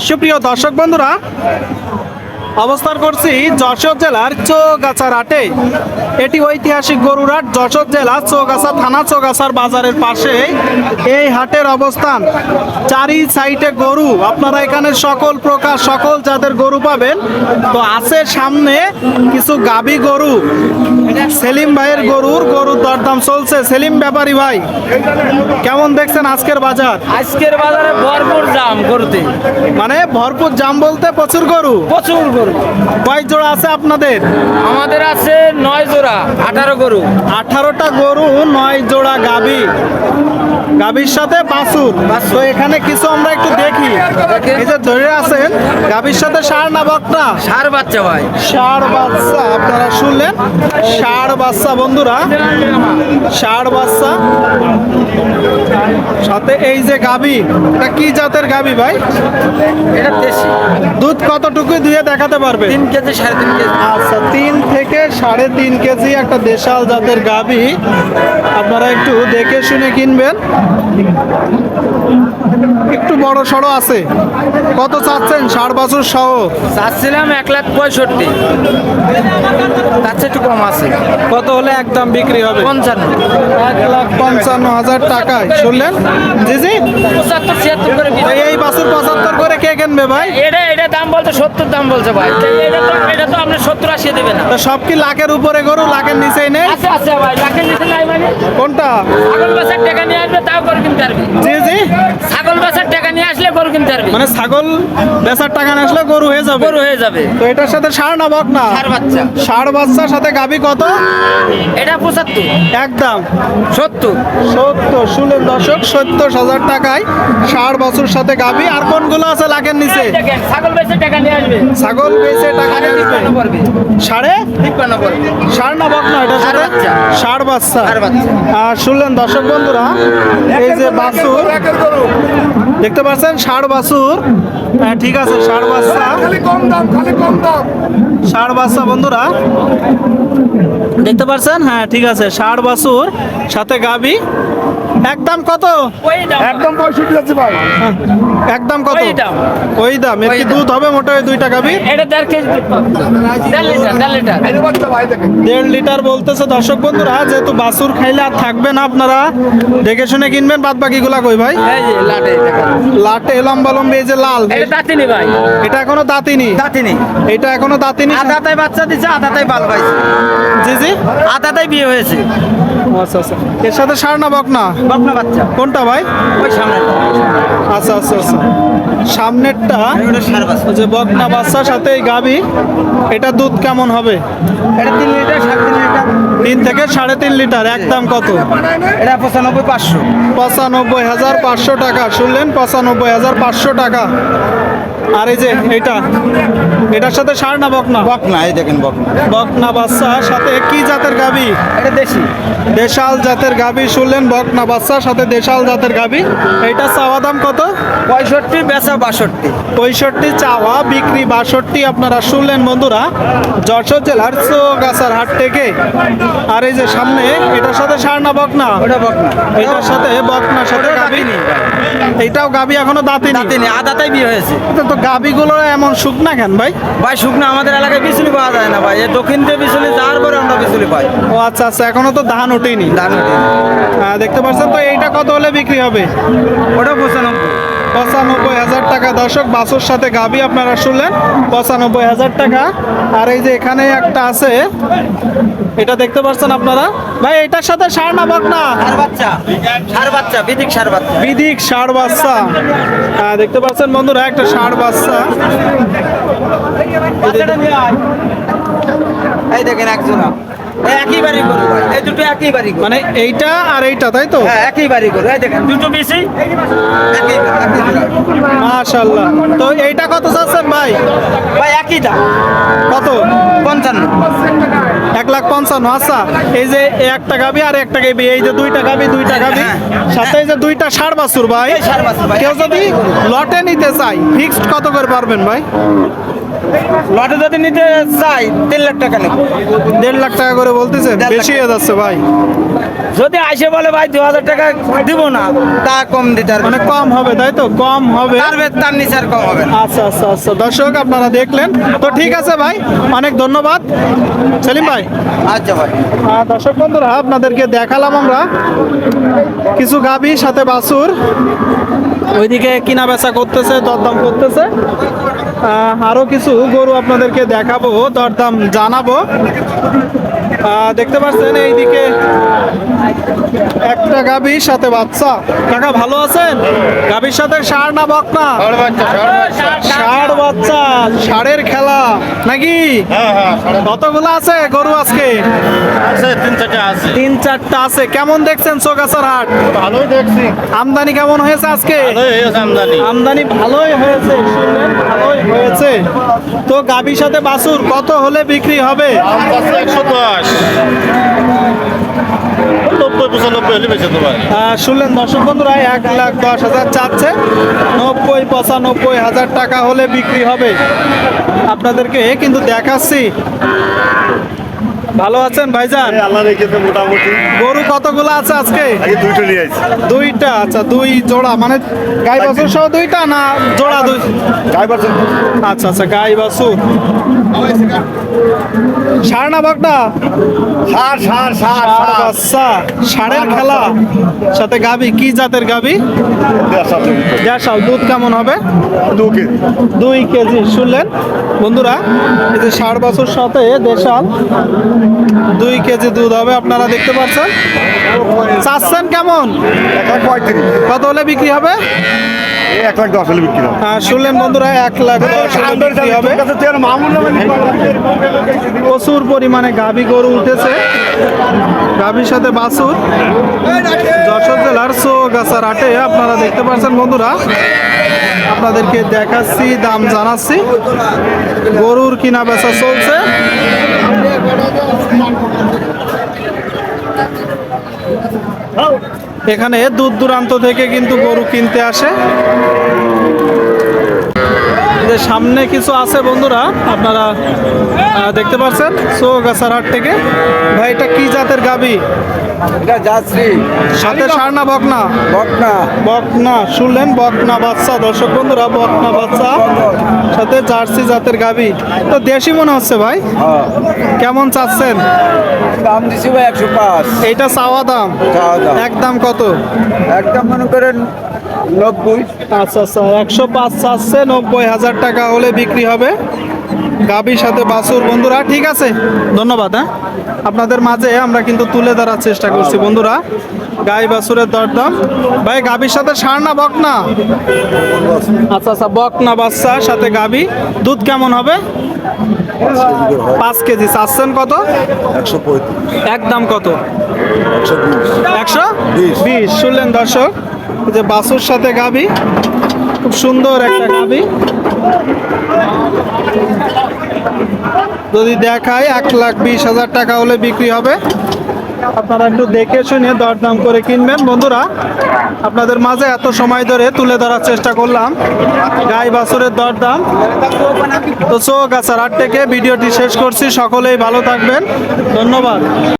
সুপ্রিয় দর্শক বন্ধুরা অবস্থান করছি যশোর জেলার চৌগাছার হাটে এটি ঐতিহাসিক গরুরহাট যশোর জেলা চৌগাছা থানা চৌগাছার বাজারের পাশে এই হাটের অবস্থান। চারি সাইডে গরু আপনারা এখানে সকল প্রকার সকল জাতের গরু পাবেন। তো আছে সামনে কিছু গাবি গরু সেলিম ভাইয়ের গরুর গরুর দরদাম চলছে। সেলিম ব্যাপারী ভাই কেমন দেখছেন আজকের বাজার? আজকের বাজারে ভরপুর দাম গরুতে। মানে ভরপুর জাম বলতে প্রচুর গরু? প্রচুর কয় জোড়া আছে আপনাদের? আমাদের আছে নয় জোড়া আঠারো গরু। আঠারোটা গরু নয় জোড়া গাবি গাবির সাথে বাছুর। তো এখানে কিছু আমরা একটু দেখি। এই যে ধরে আছেন গাবির সাথে সার না বকটা সার বাচ্চা ভাই। ষাড় বাচ্চা আপনারা শুনলেন? ষাড় বাচ্চা বন্ধুরা। ষাড় বাচ্চা। সাথে এই যে গাবি এটা কি জাতের গাবি ভাই? এটা দেশি। দুধ কতটুকু দিয়ে দেখাতে পারবে? তিন কেজি সাড়ে তিন কেজি। আচ্ছা তিন থেকে সাড়ে তিন কেজি একটা দেশাল জাতের গাবি আপনারা একটু দেখে শুনে কিনবেন। একটু বড় সড়ো আছে। কত চাচ্ছেন? ষাট বছর সহ? চাচ্ছিলাম এক লাখ পঁয়ষট্টি। তার চেয়ে একটু কম আছে। কত হলে একদম বিক্রি হবে? পঞ্চান্ন। এক লাখ পঞ্চান্ন হাজার টাকায়। শুনলেন? জি জি। পঁচাত্তর ছিয়াত্তর করে এই বাছুর পঁচাত্তর করে কে কিনবে ভাই? এটা এটা দাম বলছে সত্তর দাম বলছে ভাই। এটা এটা তো আপনি সত্তর আশি দেবে না। সব কি লাখের উপরে গরু লাখের নিচেই নেই? আছে আছে ভাই লাখের নিচে নাই মানে। কোনটা? ছাগল বাসার টাকা নিয়ে আসবে তাও গরু কিনতে পারবে। জি জি। ছাগল বাসার টাকা নিয়ে আসলে গরু কিনতে পারবে। মানে ছাগল বেচার টাকা না আসলে গরু হয়ে যাবে। গরু হয়ে যাবে। তো এটার সাথে সার না বক না সার বাচ্চা। ষাট বাচ্চার সাথে গাবি কত? এটা পঁচাত্তর। একদম। সত্তর। সত্তর। শুনলেন দর্শক সত্তর হাজার টাকায় ষাট বছর সাথে গাবি আর কোনগুলো আছে লাখের নিচে? ছাগল বেচে টাকা নিয়ে আসবে। ছাগল বেচে টাকা নিয়ে সাড়ে? তিপ্পান্ন পড়বে ষাট না বক না এটার সাথে ষাঁড় বাচ্চা। আর শুনলেন দর্শক বন্ধুরা এই যে বাছুর দেখতে পাচ্ছেন ষাট বাছুর। হ্যাঁ ঠিক আছে ষাট বাচ্চা। খালি কম দাম খালি কম দাম। ষাট বাচ্চা বন্ধুরা। দেখতে পাচ্ছেন? হ্যাঁ ঠিক আছে ষাট বাছুর সাথে গাবি। একদম কত? ওই দাম। একদম পঁয়ষট্টি যাচ্ছে ভাই। একদম কত? ওই দাম। ওই দাম। এর কি দুধ হবে মোটা ওই দুইটা গাবি এটা দেড় কেজি দেড় লিটার দেড় লিটার। এই যে বাচ্চা ভাই দেখেন। দেড় লিটার বলতেছে। দর্শক বন্ধুরা যেহেতু বাছুর খাইলে আর থাকবে না আপনারা দেখে শুনে কিনবেন বাদ বাকিগুলা কই ভাই? এই যে লাটে দেখেন। লাটে লম্বা লম্বি এই যে লাল। এটা দাঁতিনি ভাই। এটা এখনও দাঁতিনি? দাঁতিনি। এটা এখনও দাঁতিনি? আদাতাই বাচ্চা দিচ্ছে আদাতাই বাল পাইছে। জি জি। আদাতাই বিয়ে হয়েছে। আচ্ছা আচ্ছা। এর সাথে সার না বক না বকনা বাচ্চা। কোনটা ভাই? ওই সামনে আচ্ছা আচ্ছা আচ্ছা। সামনেরটা যে বকনা বাচ্চার সাথে এই গাবি এটা দুধ কেমন হবে? এটা তিন লিটার সাড়ে তিন লিটার। তিন থেকে সাড়ে তিন লিটার একদম কত? এটা পঁচানব্বই পাঁচশো। পঁচানব্বই হাজার পাঁচশো টাকা শুনলেন? পঁচানব্বই হাজার পাঁচশো টাকা। আর এই যে এটা এটার সাথে সার না বকনা বকনা এই দেখেন বকনা বকনা বাচ্চা সাথে কি জাতের গাবি? এটা দেশি। দেশাল জাতের গাবি শুনলেন বকনা বাচ্চা সাথে দেশাল জাতের গাবি। এইটা চাওয়া দাম কত? পঁয়ষট্টি বেচা বাষট্টি। পঁয়ষট্টি চাওয়া বিক্রি বাষট্টি আপনারা শুনলেন বন্ধুরা। যশোর জেলার চৌগাছার হাট থেকে। আর এই যে সামনে এটার সাথে সার না বকনা ওটা বকনা এটার সাথে বকনার সাথে গাবি? এইটাও গাবি এখনও দাঁতিনি দাঁতিনি আদাতাই বিয়ে হয়েছে। তো গাবিগুলো এমন শুকনা কেন ভাই? ভাই শুকনা আমাদের এলাকায় বিচুলি পাওয়া যায় না ভাই। এই দক্ষিণ থেকে বিচুলি যাওয়ার পরে আমরা বিচুলি পাই। ও আচ্ছা আচ্ছা এখনও তো ধান ওঠেনি। ধান ওঠেনি। দেখতে পাচ্ছেন তো এইটা কত হলে বিক্রি হবে? ওটা পঁচানব্বই। পঁচানব্বই হাজার টাকা। দর্শক বাসুর সাথে গাবি আপনারা শুনলেন। পঁচানব্বই হাজার টাকা। আর এই যে এখানে একটা আছে এটা দেখতে পাচ্ছেন আপনারা? ভাই এটার সাথে সার না বকনা? সার বাচ্চা। সার বাচ্চা সার হ্যাঁ দেখতে পাচ্ছেন বন্ধুরা একটা ষাড় বাচ্চা। এই দেখেন একজন একই বাড়ি করো এই দুটো একই বাড়ি মানে এইটা আর এইটা তাই তো? হ্যাঁ একই বাড়ি করো এই দেখেন দুটো বেশি তো এইটা কত চাচ্ছেন ভাই? ভাই একই দাম। কত? পঞ্চান্ন। এক লাখ পঞ্চান্ন আচ্ছা। এই যে একটা গাবি আর একটা গাবি এই যে দুইটা গাবি দুইটা গাবি সাথে এই যে দুইটা বাছুর ভাই। কেউ যদি লটে নিতে চাই ফিক্সড কত করে পারবেন ভাই? লটে যদি নিতে চাই তিন লাখ টাকা নেব। দেড় লাখ টাকা করে বলতেছে? দেড় বেশি হয়ে যাচ্ছে ভাই। যদি আসে বলে ভাই দু হাজার টাকা দিব না। তা কম দিতে মানে কম হবে তাই তো? কম হবে। তার নিচে আর কম হবে আচ্ছা আচ্ছা আচ্ছা। দর্শক আপনারা দেখলেন। তো ঠিক আছে ভাই অনেক ধন্যবাদ। সেলিম ভাই। আচ্ছা ভাই। আহ, দর্শক বন্ধুরা আপনাদেরকে দেখালাম আমরা। কিছু গাভী সাথে বাছুর। ওইদিকে কিনা বেচা করতেছে দরদাম করতেছে। আরও কিছু গরু আপনাদেরকে দেখাবো দরদাম জানাব। দেখতে পাচ্ছেন এইদিকে একটা গাভীর সাথে বাচ্চা। কাকা ভালো আছেন? গাভীর সাথে ষাঁড় না বক না ষাঁড় বাচ্চা। ষাঁড়ের খেলা নাকি? কতগুলো আছে গরু আজকে? তিন চারটে আছে। তিন চারটা আছে। কেমন দেখছেন চোগাছার হাট? ভালোই দেখছি। আমদানি কেমন হয়েছে আজকে? আমদানি। আমদানি ভালোই হয়েছে ভালোই হয়েছে। তো গাভীর সাথে বাছুর কত হলে বিক্রি হবে? একশো দশ। নব্বই, পঁচানব্বই হলে বেঁচে শুনলেন দর্শক বন্ধুরা, এক লাখ দশ হাজার চাচ্ছে। নব্বই, পঁচানব্বই হাজার টাকা হলে বিক্রি হবে। আপনাদেরকে কিন্তু দেখাচ্ছি। ভালো আছেন ভাইজান? আল্লাহ রেখেছে মোটামুটি। গরু কতগুলো আছে আজকে? দুইটা নিয়ে আসছি দুইটা আচ্ছা দুই জোড়া মানে গাই বাছুর সহ দুইটা না জোড়া দুই? ড্রাইভার আচ্ছা আচ্ছা গাই বাছুর। ষাড় না বকটা সার সার সার বাচ্চা ষাড়ের খেলা। সাথে গাবি কি জাতের গাবি? দেড়শাল দুধ। কেমন হবে? দুই কেজি শুনলেন? বন্ধুরা এই যে ষাড় বাছুর সাথে দেশাল দুই কেজি দুধ হবে, আপনারা দেখতে পাচ্ছেন। চাচ্ছেন কেমন? কত হলে বিক্রি হবে? এক হলে বিক্রি হবে শুনলেন বন্ধুরা, এক লাখ প্রচুর পরিমাণে গাভী গরু উঠেছে। গাভীর সাথে বাছুর। আপনারা দেখতে পাচ্ছেন বন্ধুরা। আপনাদেরকে দেখাচ্ছি, দাম জানাচ্ছি। গরুর কিনা বেচা চলছে। এখানে দূর দূরান্ত থেকে কিন্তু গরু কিনতে আসে। যে সামনে কিছু আছে বন্ধুরা, আপনারা দেখতে পাচ্ছেন চৌগাছার হাট থেকে। ভাই, এটা কি জাতের গাবি? এটা যাচ্ছি সাথে সারনা বকনা। বকনা। বকনা শুনলেন? বকনা বাচ্চা। দর্শক বন্ধুরা বকনা বাচ্চা। সাথে জার্সি জাতের গাবি তো দেশি মনে হচ্ছে ভাই? কেমন চাচ্ছেন? দাম দিছি ভাই একশো পাঁচ। এইটা চাওয়া দাম। একদম কত? একদম মনে করেন নব্বই। আচ্ছা আচ্ছা। একশো পাঁচ চাচ্ছে নব্বই হাজার টাকা হলে বিক্রি হবে। গাবির সাথে বাছুর। বন্ধুরা ঠিক আছে? ধন্যবাদ হ্যাঁ? আপনাদের মাঝে আমরা কিন্তু তুলে ধরার চেষ্টা করছি বন্ধুরা। গাই বাছুরের দরদাম। ভাই গাবির সাথে সার না বক না? আচ্ছা আচ্ছা বক না বাচ্চা সাথে গাবি দুধ কেমন হবে? পাঁচ কেজি। চাচ্ছেন কত? একদম কত? একশো বিশ। শুনলেন দর্শক যে বাসুর সাথে গাবি খুব সুন্দর একটা গাবি। যদি দেখায় এক লাখ বিশ হাজার টাকা হলে বিক্রি হবে। আপনারা একটু দেখে শুনে দরদাম করে কিনবেন। বন্ধুরা, আপনাদের মাঝে এত সময় ধরে তুলে ধরার চেষ্টা করলাম। গাই বাছুরের দরদাম। তো চোখ আসার আট থেকে ভিডিওটি শেষ করছি। সকলেই ভালো থাকবেন। ধন্যবাদ।